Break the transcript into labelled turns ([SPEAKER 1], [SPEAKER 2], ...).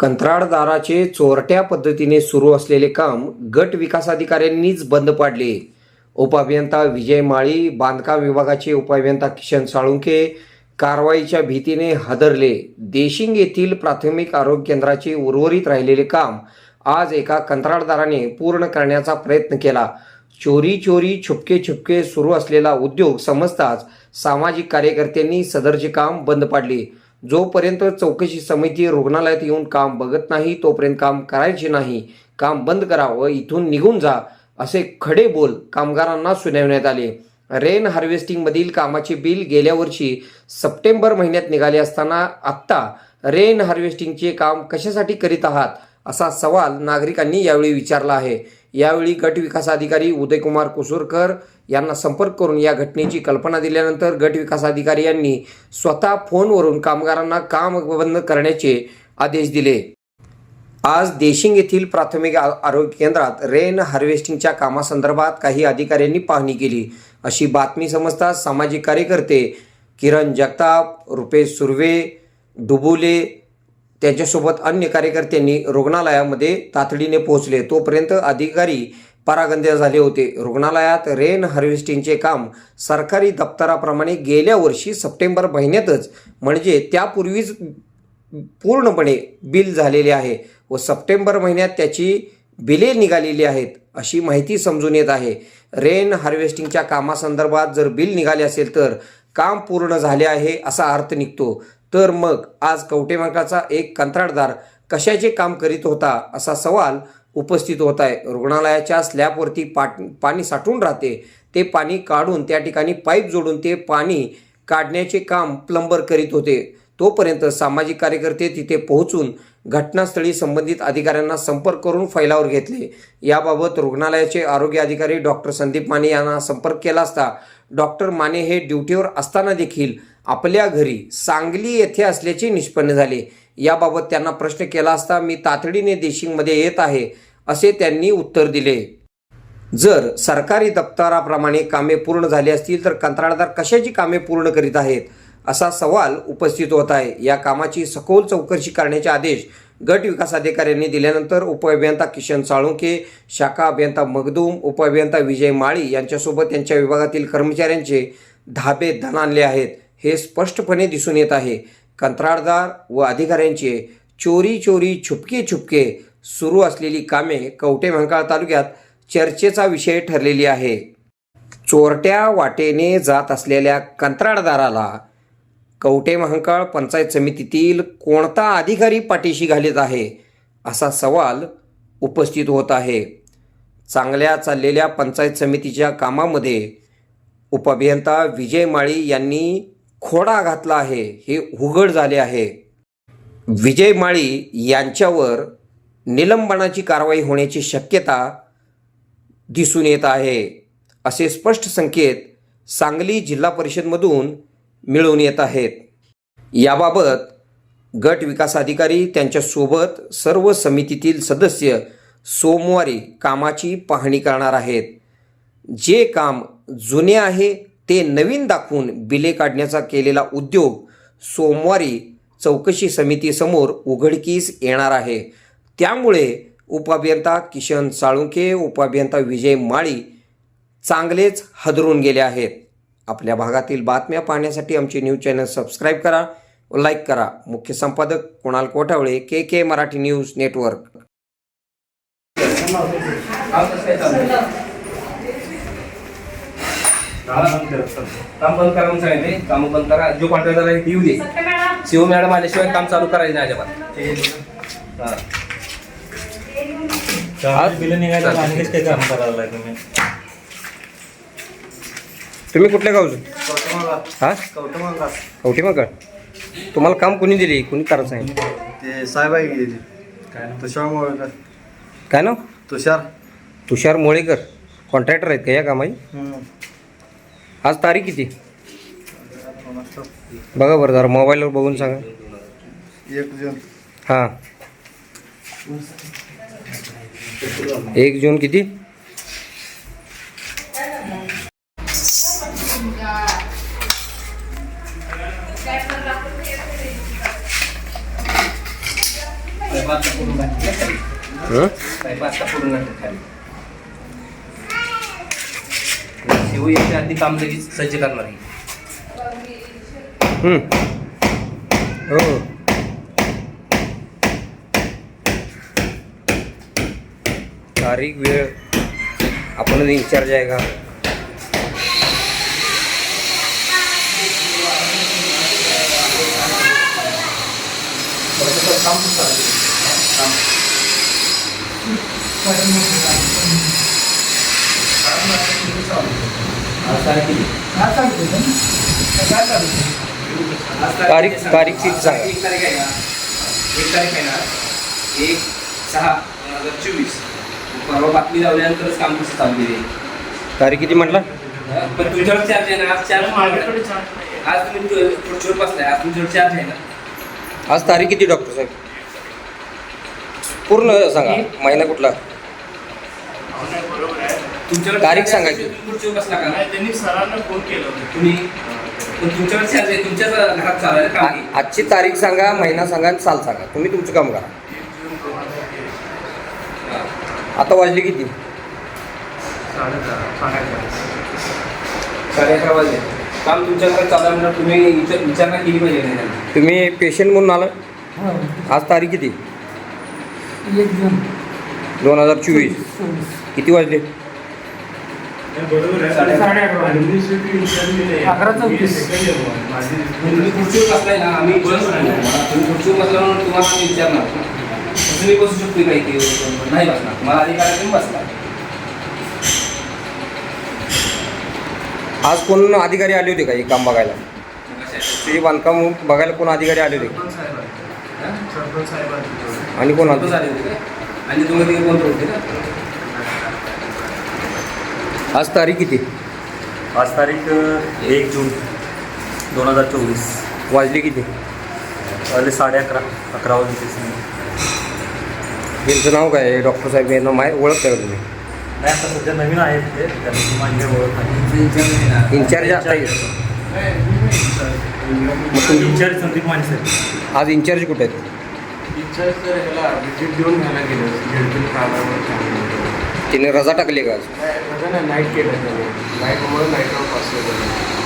[SPEAKER 1] कंत्राटदाराचे चोरट्या पद्धतीने सुरू असलेले काम गट विकास अधिकाऱ्यांनीच बंद पाडले. उपअभियंता विजय माळी बांधकाम विभागाचे उपअभियंता किशन साळुंके कारवाईच्या भीतीने हादरले. देशिंग येथील प्राथमिक आरोग्य केंद्राचे उर्वरित राहिलेले काम आज एका कंत्राटदाराने पूर्ण करण्याचा प्रयत्न केला. चोरी चोरी छुपके छुपके सुरू असलेला उद्योग समजताच सामाजिक कार्यकर्त्यांनी सदरचे काम बंद पाडले. जोपर्यंत चौकशी समिती रुग्णालयात येऊन काम बघत नाही तोपर्यंत काम करायचे नाही. काम बंद करा व इथून निघून जा असे खडे बोल कामगारांना सुनावण्यात आले. रेन हार्वेस्टिंगमधील कामाचे बिल गेल्या वर्षी सप्टेंबर महिन्यात निघाले असताना आत्ता रेन हार्वेस्टिंगचे काम कशासाठी करीत आहात? असा सवाल नागरिकांनी यावेळी विचारला आहे. यावेळी गट विकास अधिकारी उदयकुमार कुसूरकर यांना संपर्क करून या घटनेची कल्पना दिल्यानंतर गट विकास अधिकारी यांनी स्वतः फोनवरून कामगारांना काम बंद करण्याचे आदेश दिले. आज देशिंग येथील प्राथमिक आरोग्य केंद्रात रेन हार्वेस्टिंगच्या कामासंदर्भात काही अधिकाऱ्यांनी पाहणी केली. अशी बातमी समजताच सामाजिक कार्यकर्ते किरण जगताप रुपेश सुर्वे डुबुले त्यांच्यासोबत अन्य कार्यकर्त्यांनी रुग्णालयामध्ये तातडीने पोहोचले. तोपर्यंत अधिकारी परागंद्या झाले होते. रुग्णालयात रेन हार्वेस्टिंगचे काम सरकारी दप्तराप्रमाणे गेल्या वर्षी सप्टेंबर महिन्यातच म्हणजे त्यापूर्वीच पूर्णपणे बिल झालेले आहे व सप्टेंबर महिन्यात त्याची बिले निघालेली आहेत अशी माहिती समजून येत आहे. रेन हार्वेस्टिंगच्या कामासंदर्भात जर बिल निघाले असेल तर काम पूर्ण झाले आहे असा अर्थ निघतो. तर मग आज कवटेमाकाचा एक कंत्राटदार कशाचे काम करीत होता असा सवाल उपस्थित होत आहे. रुग्णालयाच्या स्लॅबवरती पाट पाणी साठून राहते. ते पाणी काढून त्या ठिकाणी पाईप जोडून ते पाणी काढण्याचे काम प्लंबर करीत होते. तोपर्यंत सामाजिक कार्यकर्ते तिथे पोहोचून घटनास्थळी संबंधित अधिकाऱ्यांना संपर्क करून फैलावर घेतले. याबाबत रुग्णालयाचे आरोग्य अधिकारी डॉक्टर संदीप माने यांना संपर्क केला असता डॉक्टर माने हे ड्युटीवर असताना देखील आपल्या घरी सांगली येथे असल्याचे निष्पन्न झाले. याबाबत त्यांना प्रश्न केला असता मी तातडीने देशिंगमध्ये येत आहे असे त्यांनी उत्तर दिले. जर सरकारी दप्तराप्रमाणे कामे पूर्ण झाली असतील तर कंत्राटदार कशाची कामे पूर्ण करीत आहेत असा सवाल उपस्थित होत आहे. या कामाची सखोल चौकशी करण्याचे आदेश गट विकास अधिकाऱ्यांनी दिल्यानंतर उपअभियंता किशन साळुंके शाखा अभियंता मगदूम उपअभियंता विजय माळी यांच्यासोबत त्यांच्या विभागातील कर्मचाऱ्यांचे धाबे धनानले आहेत. हे स्पष्टपणे दिसून येत आहे. कंत्राटदार व अधिकाऱ्यांचे चोरी चोरी छुपके छुपके सुरू असलेली कामे कवटे म्हंकाळ तालुक्यात चर्चेचा विषय ठरलेली आहे. चोरट्या वाटेने जात असलेल्या कंत्राटदाराला कवटे महांकाळ पंचायत समितीतील कोणता अधिकारी पाठीशी घालीत आहे असा सवाल उपस्थित होत आहे. चांगल्या चाललेल्या पंचायत समितीच्या कामामध्ये उपअभियंता विजय माळी यांनी खोडा घातला आहे हे उघड झाले आहे. विजय माळी यांच्यावर निलंबनाची कारवाई होण्याची शक्यता दिसून येत आहे असे स्पष्ट संकेत सांगली जिल्हा परिषदमधून मिळून येत आहेत. याबाबत गट विकास अधिकारी त्यांच्यासोबत सर्व समितीतील सदस्य सोमवारी कामाची पाहणी करणार आहेत. जे काम जुने आहे ते नवीन दाखवून बिले काढण्याचा केलेला उद्योग सोमवारी चौकशी समितीसमोर उघडकीस येणार आहे. त्यामुळे उपअभियंता किशन साळुंके उपअभियंता विजय माळी चांगलेच हदरून गेले आहेत. आपल्या भागातील बातम्या पाहण्यासाठी आमचे न्यूज चॅनल सबस्क्राईब करा व लाईक करा. मुख्य संपादक Kunal Kothawale K K Marathi news network.
[SPEAKER 2] काम बंद करा म्हणून सांगितले. काम बंद करा. जो कॉन्ट्रॅक्टर आहे ती येऊ दे. शिव मॅडम आल्याशिवाय काम चालू करायचं नाही अजिबात. हा.
[SPEAKER 3] आज बिल निघायचं आणि काही काम करायला लागलं तुम्ही.
[SPEAKER 1] तुम्ही कुठल्या गावचं? हा? कवठी मग तुम्हाला काम कोणी दिले? कोणी करायचं आहे
[SPEAKER 4] ते साहेब आहे गेली.
[SPEAKER 3] काय ना
[SPEAKER 4] तुषार मोळकर.
[SPEAKER 1] काय ना
[SPEAKER 4] तुषार.
[SPEAKER 1] तुषार मोळेकर. कॉन्ट्रॅक्टर आहेत का या कामाची आज तारीख किती? बघा बरं जरा मोबाईलवर बघून सांगा.
[SPEAKER 4] एक जून.
[SPEAKER 1] हां. एक जून किती?
[SPEAKER 2] पूर्ण
[SPEAKER 1] हं?
[SPEAKER 2] याच्या आधी काम लगेच सज्ज करणार आहे.
[SPEAKER 1] हं. हो. तारीख वेळ. आपण इन्चार्ज आहे का?
[SPEAKER 2] काम कसं आहे? काम. आज तारीख किती? आज
[SPEAKER 1] तारीख- तारीख
[SPEAKER 2] सांगा?
[SPEAKER 1] किती सांगा?
[SPEAKER 2] एक तारीख आहे ना. एक तारीख आहे ना. एक सहा दोन हजार चोवीस. परवा बातमी लावल्यानंतरच काम कसं चालू आहे?
[SPEAKER 1] तारीख किती म्हटला?
[SPEAKER 2] पण तुमच्यावर चार्ज आहे ना. आज चार्ज आज तुम्ही खुर्चीवर बसलाय. आज तुमच्यावर चार्ज आहे ना.
[SPEAKER 1] आज तारीख किती डॉक्टर साहेब? पूर्ण सांगा. महिना कुठला?
[SPEAKER 2] तुमच्यावर
[SPEAKER 1] तारीख सांगा की.
[SPEAKER 2] तुम्ही खुर्चीवर बसला का
[SPEAKER 5] त्यांनी सरांना फोन केला होता.
[SPEAKER 2] तुम्ही पण तुमच्यावर चार्ज आहे तुमच्याच घरात चालू आहे काम
[SPEAKER 1] आ- आजची तारीख सांगा महिना सांगा आणि साल सांगा. तुम्ही तुमचं काम करा. आता वाजले किती?
[SPEAKER 2] साडे अकरा वाजले. काम तुमच्याकडे चालू आहे म्हणून तुम्ही विचार- विचारणा केली पाहिजे नाही त्यांना.
[SPEAKER 1] तुम्ही पेशंट म्हणून आला आज तारीख किती? दोन हजार चोवीस. किती वाजले?
[SPEAKER 2] तुम्ही खुर्चीवर बसलाय ना आम्ही बस तुम्ही खुर्चीवर बसला म्हणून तुम्हाला आम्ही विचारणार. तुम्ही बसू शकतो काही की नाही बसणार. तुम्हाला अधिकार आहे, तुम्ही बसला
[SPEAKER 1] आज कोण अधिकारी आले होते का हे काम बघायला? ते बांधकाम बघायला कोण अधिकारी आले होते? आणि कोण?
[SPEAKER 2] आणि तुम्ही कोण होते का
[SPEAKER 1] आज तारीख किती?
[SPEAKER 3] आज तारीख एक जून दोन हजार चोवीस.
[SPEAKER 1] वाजले किती?
[SPEAKER 3] वाजले साडे अकरा अकरा वाजून
[SPEAKER 1] त्यांचं नाव काय? आहे डॉक्टर साहेब यांना माहीत ओळखताय का तुम्ही?
[SPEAKER 3] नाही आता सध्या नवीन आहेत ते. त्यांची माझी ओळख नाही
[SPEAKER 1] इन्चार्ज आता आहे. मग तुम्ही
[SPEAKER 3] इन्चार्ज संदीप माने सर
[SPEAKER 1] आज इन्चार्ज कुठे आहेत? तिने रजा टाकली का
[SPEAKER 5] नाईट केलं नाईटमुळे नाईट ऑफ असलं